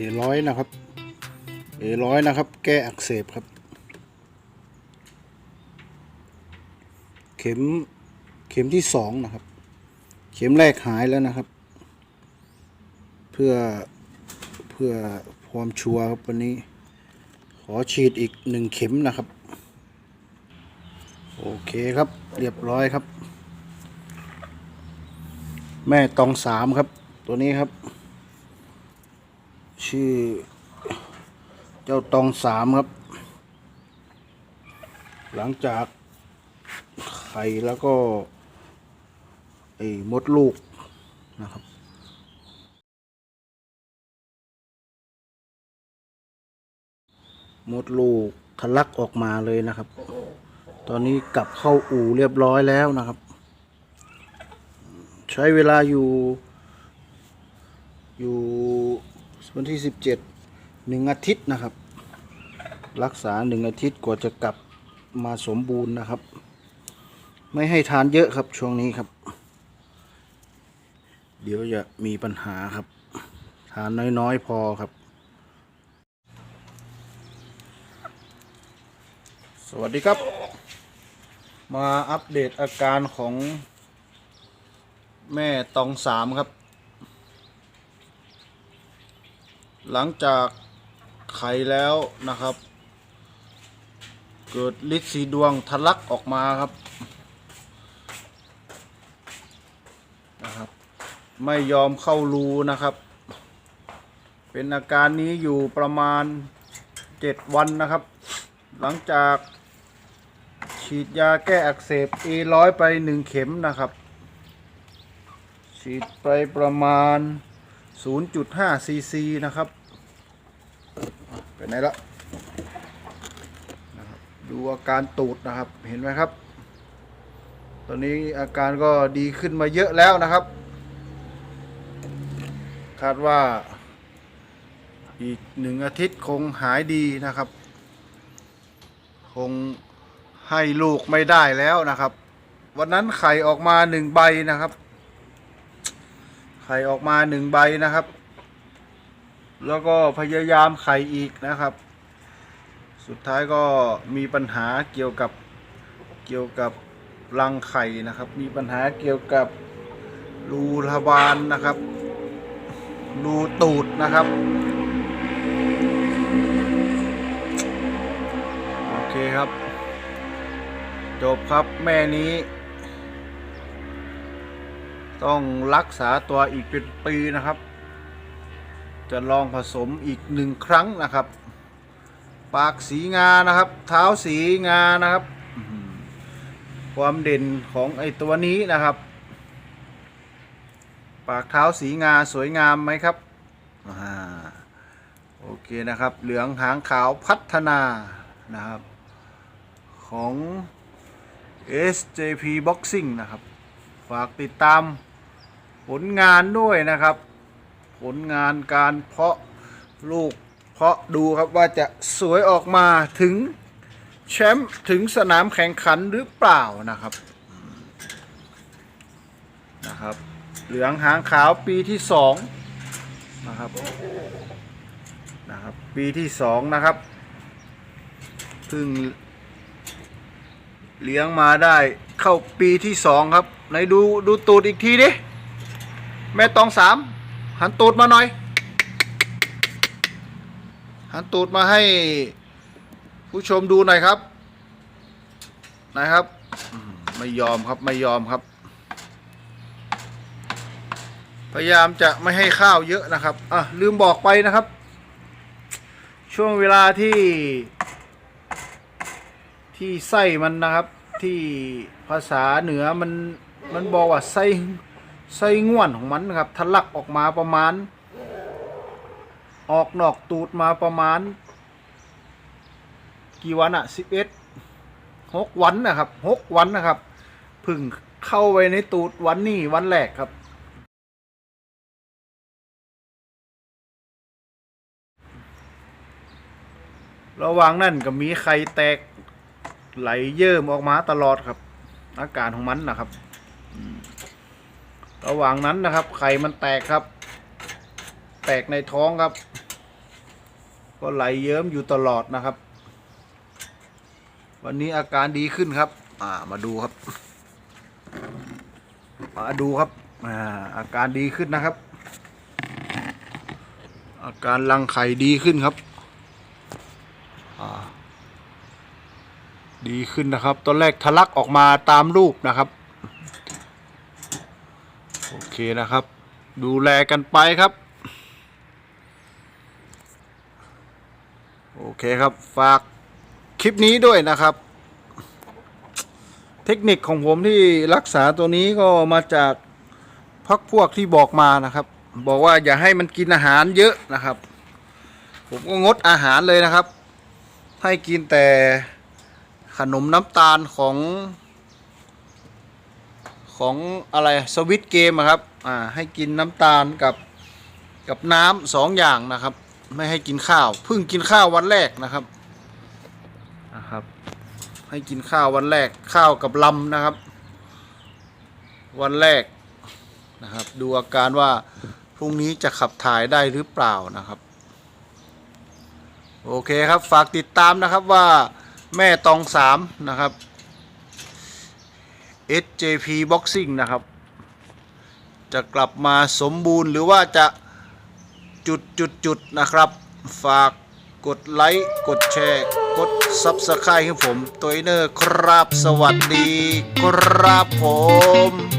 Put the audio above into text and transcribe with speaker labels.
Speaker 1: เอร้อยนะครับเอร้อยนะครับ แก้อักเสบครับ เข็มเข็มที่สองนะครับ เข็มแรกหายแล้วนะครับ เพื่อเพื่อความชัวร์ครับวันนี้ ขอฉีดอีกหนึ่งเข็มนะครับ โอเคครับ เรียบร้อยครับ แม่ตองสามครับ ตัวนี้ครับ ชื่อ เจ้าตองสามครับ หลังจากไข่แล้วก็ไอ้มดลูกนะครับมดลูกทะลักออกมาเลยนะครับ ตอนนี้กลับเข้าอู่เรียบร้อยแล้วนะครับ ใช้เวลาอยู่อยู่ วันที่สิบเจ็ดหนึ่งอาทิตย์นะครับ รักษาหนึ่งอาทิตย์กว่าจะกลับมาสมบูรณ์นะครับ ไม่ให้ทานเยอะครับช่วงนี้ครับ เดี๋ยวจะมีปัญหาครับ ทานน้อยๆพอครับ สวัสดีครับ มาอัปเดตอาการของแม่ตองสามครับ หลังจากไข่แล้วนะครับ เกิดฤทธิ์สีดวงทะลักออกมาครับนะครับ ไม่ยอมเข้ารูนะครับ เป็นอาการนี้อยู่ประมาณเจ็ดวันนะครับ หลังจากฉีดยาแก้อักเสบ A ร้อยไปหนึ่งเข็มนะครับ ฉีดไปประมาณ 0.5 ซีซีนะครับ ไปไหนละนะครับดูอาการตูดนะครับเห็นไหมครับ ตอนนี้อาการก็ดีขึ้นมาเยอะแล้วนะครับ คาดว่าอีกหนึ่งอาทิตย์คงหายดีนะครับ คงให้ลูกไม่ได้แล้วนะครับ วันนั้นไข่ออกมาหนึ่งใบนะครับ ไข่ออกมาหนึ่งใบนะครับ แล้วก็พยายามไขอีกนะครับ สุดท้ายก็มีปัญหาเกี่ยวกับเกี่ยวกับรังไข่นะครับ มีปัญหาเกี่ยวกับรูระบานนะครับ รูตูดนะครับ โอเคครับ จบครับแม่นี้ ต้องรักษาตัวอีกเป็นปีนะครับ จะลองผสมอีกหนึ่งครั้งนะครับ ปากสีงานะครับ เท้าสีงานะครับ ความเด่นของไอตัวนี้นะครับ ปากเท้าสีงาสวยงามไหมครับอโอเคนะครับ เหลืองหางขาวพัฒนานะครับ ของ SJP Boxing นะครับ ฝากติดตามผลงานด้วยนะครับ ผลงานการเพาะลูกเพาะดูครับว่าจะสวยออกมาถึงแชมป์ถึงสนามแข่งขันหรือเปล่านะครับนะครับ เหลืองหางขาวปีที่สองนะครับนะครับ ปีที่สองนะครับเพิ่งเลี้ยงมาได้เข้าปีที่สองครับไหนดูดูตูดอีกทีดิแม่ตองสาม หันตูดมาหน่อย หันตูดมาให้ผู้ชมดูหน่อยครับไหนครับ ไม่ยอมครับไม่ยอมครับ พยายามจะไม่ให้ข้าวเยอะนะครับอะลืมบอกไปนะครับ ช่วงเวลาที่ ที่ไส้มันนะครับ ที่ภาษาเหนือมันมันบอกว่าไส้ ไส้ง่วนของมันนะครับทะลักออกมาประมาณ ออกนอกตูดมาประมาณ กี่วันอะสิบเอ็ดหกวันนะครับหกวันนะครับพึ่งเข้าไปในตูดวันนี้วันแรกครับ ระหว่างนั่นก็มีไข่แตกไหลเยิ่มออกมาตลอดครับ อาการของมันนะครับ ระหว่างนั้นนะครับ ไข่มันแตกครับ แตกในท้องครับ ก็ไหลเยิ้มอยู่ตลอดนะครับ วันนี้อาการดีขึ้นครับ อ่ามาดูครับ มาดูครับอ่าอาการดีขึ้นนะครับ อาการรังไข่ดีขึ้นครับดีขึ้นนะครับ ตอนแรกทะลักออกมาตามรูปนะครับ เคนะครับ ดูแลกันไปครับ โอเคครับฝากคลิปนี้ด้วยนะครับ เทคนิคของผมที่รักษาตัวนี้ก็มาจากพักพวกที่บอกมานะครับ บอกว่าอย่าให้มันกินอาหารเยอะนะครับ ผมก็งดอาหารเลยนะครับ ให้กินแต่ขนมน้ำตาลของ ของอะไรสวิตเกมอะครับอ่าให้กินน้ำตาลกับกับน้ำสองอย่างนะครับ ไม่ให้กินข้าวเพิ่งกินข้าววันแรกนะครับนะครับ ให้กินข้าววันแรกข้าวกับลำนะครับ วันแรกนะครับ ดูอาการว่าพรุ่งนี้จะขับถ่ายได้หรือเปล่านะครับโอเคครับฝากติดตามนะครับว่าแม่ตองสามนะครับ SJP Boxing นะครับ จะกลับมาสมบูรณ์หรือว่าจะจุดจุดจุดนะครับ ฝากกดไลค์ กดแชร์ กด Subscribe ให้ผมตัวเนอร์ครับสวัสดี ครับผม